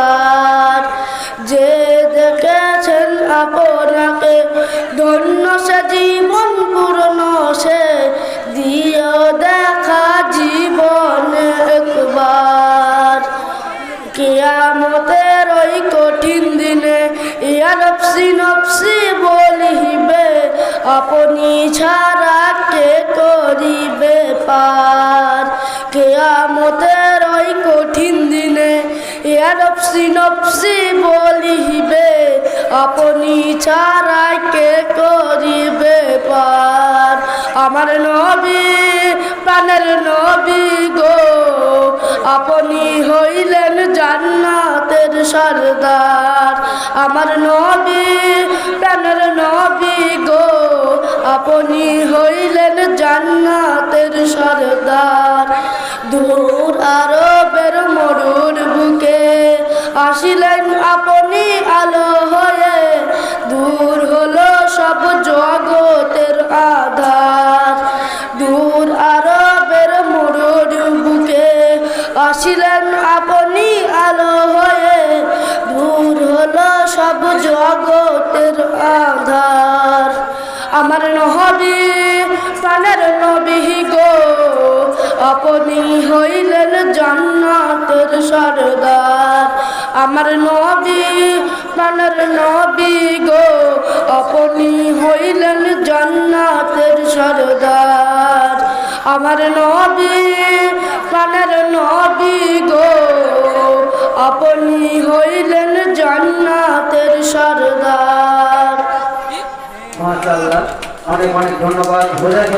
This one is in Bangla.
বার যে দেখেছেন আপনাকে ধন্য সে জীবন পূর্ণ সে দিয়ে দেখা জীবন একবার। কেয়ামতের ওই কঠিন দিনে ইয়া নফসি নফসি বলিবে, আপনি ছাড়া কে করিবে পার? কেয়ামতের ইয়া নফসি বলিবে, আপনি ছাড়া কে করিবে পার? আমার নবী, প্রাণের নবী গো, আপনি হইলেন জান্নাতের সর্দার। আমার নবী, প্রাণের নবী গো, আপনি হইলেন জান্নাতের সর্দার। দূর আরবের আসিলেন আপনি আলো হয়ে, দূর হলো সব জগতের আধার। আমার নহবি প্রাণের নবী গো, আপনি হইলেন জান্নাতের সর্দার। আমার নবী, প্রাণের নবী গো, আপনি হইলেন জান্নাতের সর্দার। আমার নবী প্রাণের নবী গো। আপনি হইলেন জান্নাতের সরদার। মাশাআল্লাহ অনেক অনেক ধন্যবাদ। বোঝাই